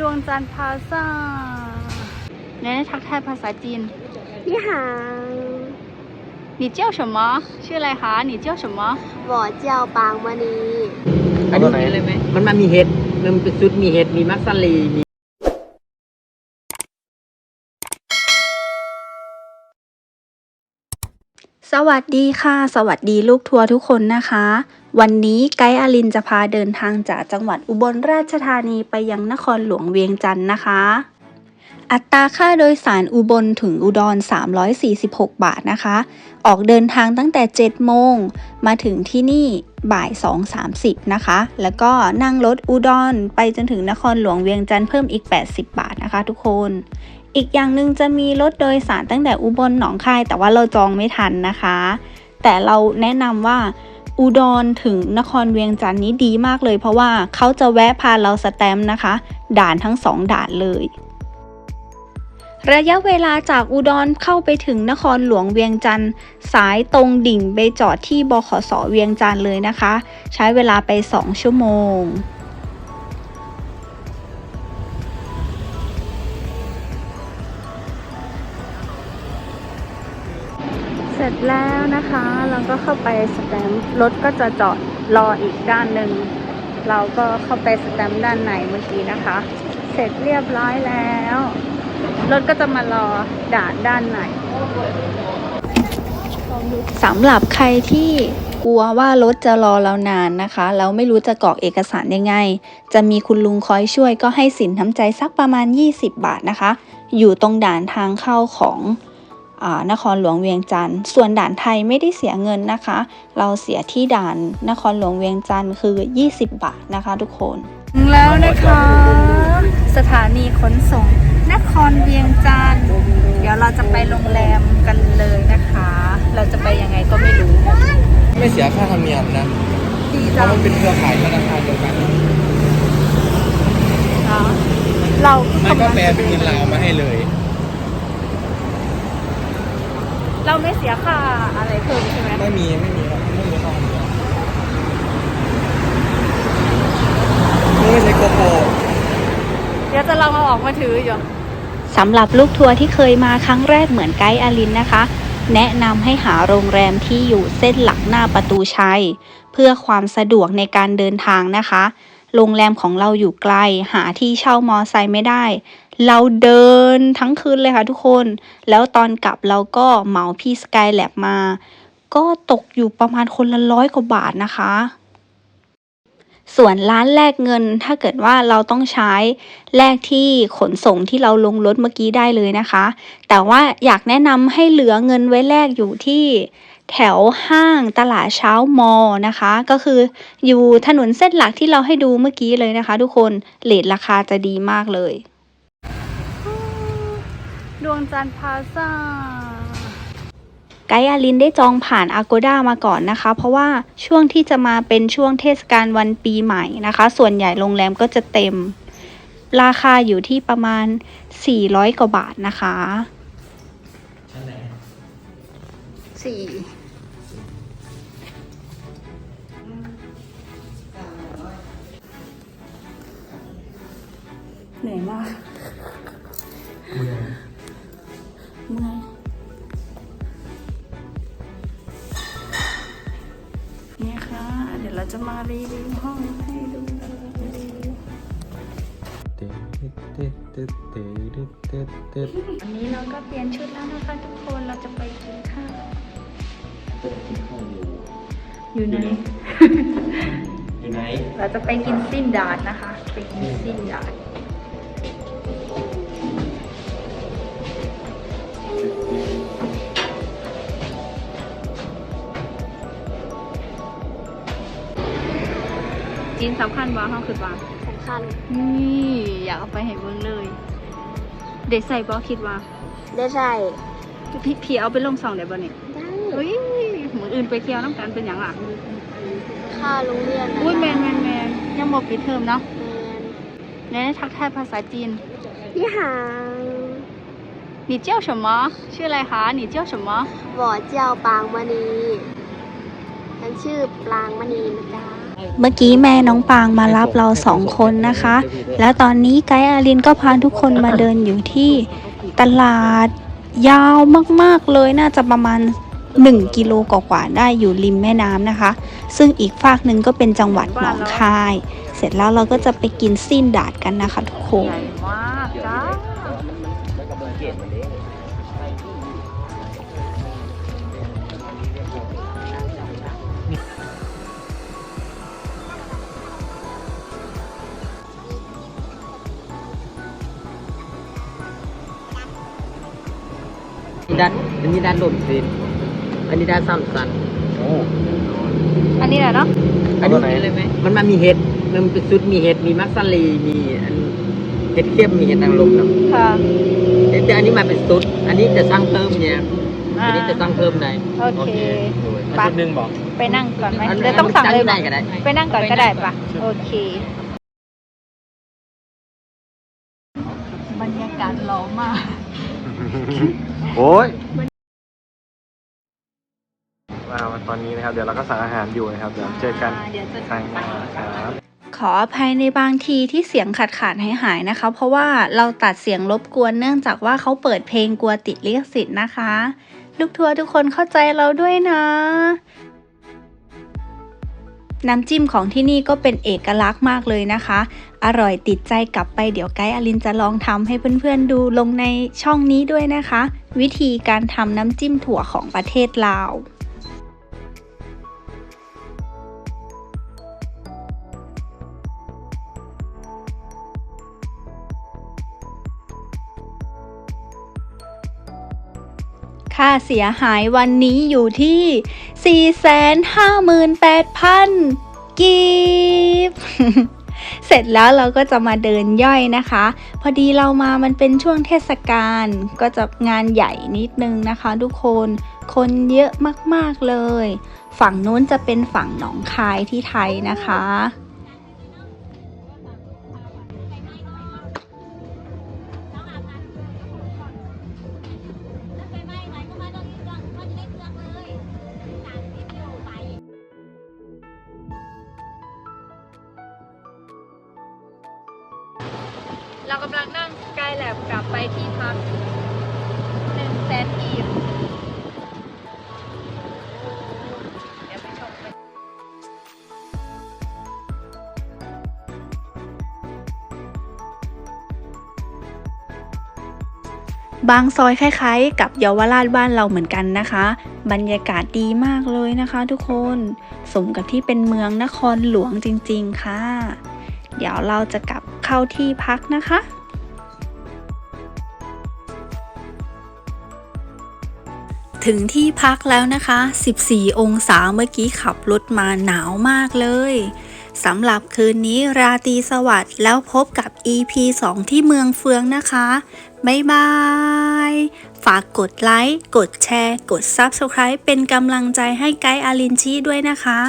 ดวงจันทร์พาซ่าไหนทักทายภาษาจีน你好你叫什么ชื่ออะไรคะ你叫什么我叫邦เจีมณีอันนี้อะไรไหมมันมามีเห็ดมันเป็นซุดมีเห็ดมีมัสลีมีสวัสดีค่ะ สวัสดีลูกทัวร์ทุกคนนะคะ วันนี้ไกด์อารินจะพาเดินทางจากจังหวัดอุบลราชธานีไปยังนครหลวงเวียงจันทร์นะคะ อัตราค่าโดยสารอุบลถึงอุดร 346 บาทนะคะ ออกเดินทางตั้งแต่ 7 โมง มาถึงที่นี่บ่าย 2.30 นะคะ แล้วก็นั่งรถอุดรไปจนถึงนครหลวงเวียงจันทร์เพิ่มอีก 80 บาทนะคะทุกคน อีกอย่างหนึ่งจะมีรถโดยสารตั้งแต่อุบลหนองคาย แต่ว่าเราจองไม่ทันนะคะ แต่เราแนะนำว่า อุดรถึงนครเวียงจันทร์นี้ดีมากเลย เพราะว่าเขาจะแวะพาเราสแตมป์นะคะ ด่านทั้งสองด่านเลย ระยะเวลาจากอุดรเข้าไปถึงนครหลวงเวียงจันทร์สายตรงดิ่งไปจอดที่บขสเวียงจันทร์เลยนะคะ ใช้เวลาไป 2 ชั่วโมง ร็จแล้วนะคะ เราก็เข้าไปสแตมป์รถก็จะจอดรออีกด้านหนึ่ง เราก็เข้าไปสแตมป์ด้านในเมื่อกี้นะคะ เสร็จเรียบร้อยแล้ว รถก็จะมารอด่านด้านในสำหรับใครที่กลัวว่ารถจะรอเรานานนะคะ แล้วไม่รู้จะกรอกเอกสารยังไง จะมีคุณลุงคอยช่วยก็ให้สินน้ำใจสักประมาณ 20 บาทนะคะ อยู่ตรงด่านทางเข้าของ นครหลวงเวียงจันทร์ส่วนด่านไทยไม่ได้เสียเงินนะคะ เราเสียที่ด่านนครหลวงเวียงจันทร์คือ 20 บาทนะคะ ทุกคนถึงแล้วนะคะ สถานีขนส่งนครเวียงจันทร์เดี๋ยวเราจะไปโรงแรมกันเลยนะคะ เราจะไปยังไงก็ไม่รู้ ไม่เสียค่าธรรมเนียมนะดีเพจัราะงมันเป็นเครือข่ายธนาคารเดียวกันอ๋อเราไม่ก็แปลเป็นเงินลาวมาให้เลย เราไม่เสียค่าอะไรเพิ่มใช่ไหมไม่มีไม่มีครับไม่มีค่าธรรมเนียมไม่ใช้โกโปเดี๋ยวจะลองเอาออกมาถืออยู่สำหรับลูกทัวร์ที่เคยมาครั้งแรกเหมือนไกด์อารินนะคะ แนะนำให้หาโรงแรมที่อยู่เส้นหลักหน้าประตูชัย เพื่อความสะดวกในการเดินทางนะคะ โรงแรมของเราอยู่ไกลหาที่เช่ามอไซค์ไม่ได้ เราเดินทั้งคืนเลยค่ะทุกคน แล้วตอนกลับเราก็เหมาพี่สกายแลบมา ก็ตกอยู่ประมาณคนละร้อยกว่าบาทนะคะ ส่วนร้านแลกเงินถ้าเกิดว่าเราต้องใช้แลกที่ขนส่งที่เราลงรถเมื่อกี้ได้เลยนะคะ แต่ว่าอยากแนะนำให้เหลือเงินไว้แลกอยู่ที่แถวห้างตลาดเช้ามอนะคะ ก็คืออยู่ถนนเส้นหลักที่เราให้ดูเมื่อกี้เลยนะคะ ทุกคนเลทราคาจะดีมากเลย ดวงจันทร์พลาซ่าไกด์อาลินได้จองผ่าน Agoda มาก่อนนะคะ เพราะว่าช่วงที่จะมาเป็นช่วงเทศกาลวันปีใหม่นะคะ ส่วนใหญ่โรงแรมก็จะเต็ม ราคาอยู่ที่ประมาณ 400 กว่าบาทนะคะสี่เหนื่อยมาก จะมารีวิวห้องให้ดูวันนี้เราก็เปลี่ยนชุดแล้วนะคะทุกคนเราจะไปกินข้าวอยู่ไหน อยู่ไหน เราจะไปกินสิ้นดาดนะคะ ไปกินสิ้นดาด จีนสำคัญว่าห้องคือว่า สำคัญ นี่อยากเอาไปให้เบิ่งเลย เด็กใส่บอคิดว่า ได้ใช่ พี่พี่เอาไปลงสองเดี๋ยวบ่เนี่ย ได้ เฮ้ยเหมือนอื่นไปเที่ยวน้ำกันเป็นอย่างอ่ะ ค่าโรงเรียนนะ อุ้ยแมนแมนแมนยังบอกปิดเทอมเนาะ แมน แนะทักทายภาษาจีน 你好你叫什么ชื่ออะไรคะ你叫什么我叫บางมณีฉันชื่อปรางมณีนะจ๊ะ เมื่อกี้แม่น้องปางมารับเราสองคนนะคะ แล้วตอนนี้ไกด์อารินก็พาทุกคนมาเดินอยู่ที่ตลาดยาวมากๆเลยน่าจะประมาณ 1 กิโลกว่าๆได้อยู่ริมแม่น้ำนะคะ ซึ่งอีกฝากหนึ่งก็เป็นจังหวัดหนองคาย เสร็จแล้วเราก็จะไปกินสิ้นดาดกันนะคะทุกคน นี่ด้านอันนี้ด้านลมสินอันนี้ด้านซ้ำสันโอ้อันนี้แหละเนาะอันนี้เลยไหมมันมามีเห็ดมันเป็นซุดมีเห็ดมีมักซาลีมีอันเห็ดเข้มมีเห็ดนางรมเนาะค่ะแต่อันนี้มาเป็นซุดอันนี้จะสร้างเพิ่มเนี่ยอันนี้จะสร้างเพิ่มได้โอเคมาชุดหนึ่งบอกไปนั่งก่อนไหมอันเดี๋ยวต้องสั่งเลยได้ปะก็ได้ไปนั่งก่อนก็ได้ปะโอเค บรรยากาศหล่อมาก โอ้ยมาตอนนี้นะครับ เดี๋ยวเราก็สั่งอาหารอยู่นะครับ เดี๋ยวเจอกันครั้งหน้าครับ ขออภัยในบางทีที่เสียงขาดขาดหายหายๆนะคะ เพราะว่าเราตัดเสียงรบกวนเนื่องจากว่าเขาเปิดเพลงกลัวติดลิขสิทธิ์นะคะ ลูกทัวร์ทุกคนเข้าใจเราด้วยนะ น้ำจิ้มของที่นี่ก็เป็นเอกลักษณ์มากเลยนะคะ อร่อยติดใจกลับไปเดี๋ยวไกด์อลินจะลองทำให้เพื่อนๆดูลงในช่องนี้ด้วยนะคะ วิธีการทำน้ำจิ้มถั่วของประเทศลาว ค่าเสียหายวันนี้อยู่ที่ 458,000 กีบ เสร็จแล้วเราก็จะมาเดินย่อยนะคะ พอดีเรามามันเป็นช่วงเทศกาลก็จะงานใหญ่นิดนึงนะคะทุกคน คนเยอะมากๆเลย ฝั่งนู้นจะเป็นฝั่งหนองคายที่ไทยนะคะ เรากำลังนั่งสกายแลบกลับไปที่พักหนึ่งแสนกีบเดี๋ยวไปชมบางซอยคล้ายๆ กับเยาวราชบ้านเราเหมือนกันนะคะ บรรยากาศดีมากเลยนะคะทุกคน สมกับที่เป็นเมืองนครหลวงจริงๆค่ะ เดี๋ยวเราจะกลับเข้าที่พักนะคะถึงที่พักแล้วนะคะ 14 องศาเมื่อกี้ขับรถมาหนาวมากเลย สำหรับคืนนี้ราตรีสวัสดิ์แล้วพบกับ EP 2 ที่เมืองเฟืองนะคะ บ๊ายบาย ฝากกดไลค์ กดแชร์ กด Subscribe เป็นกำลังใจให้ไกด์อารินชีด้วยนะคะ